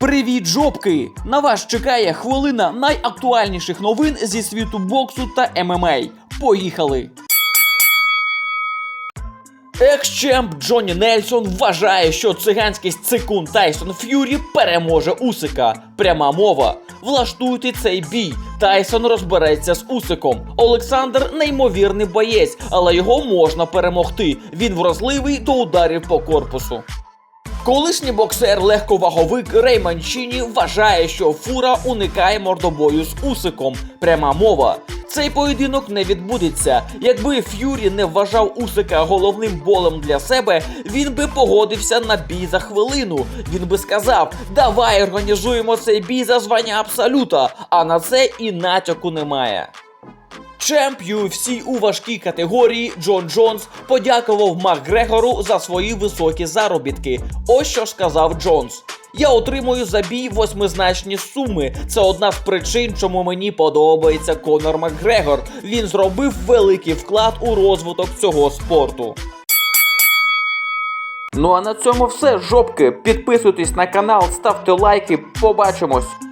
Привіт, жопки! На вас чекає хвилина найактуальніших новин зі світу боксу та ММА. Поїхали! Екс-чемп Джонні Нельсон вважає, що циганський цикун Тайсон Ф'юрі переможе Усика. Пряма мова. Влаштуйте цей бій. Тайсон розбереться з Усиком. Олександр неймовірний боєць, але його можна перемогти. Він вразливий до ударів по корпусу. Колишній боксер легковаговик Рей Манчині вважає, що фура уникає мордобою з Усиком. Пряма мова. Цей поєдинок не відбудеться. Якби Ф'юрі не вважав Усика головним болем для себе, він би погодився на бій за хвилину. Він би сказав: давай організуємо цей бій за звання абсолюта. А на це і натяку немає. Чемп UFC у важкій категорії Джон Джонс подякував Макгрегору за свої високі заробітки. Ось що сказав Джонс. Я отримую за бій восьмизначні суми. Це одна з причин, чому мені подобається Конор Макгрегор. Він зробив великий вклад у розвиток цього спорту. Ну а на цьому все, жопки. Підписуйтесь на канал, ставте лайки. Побачимось.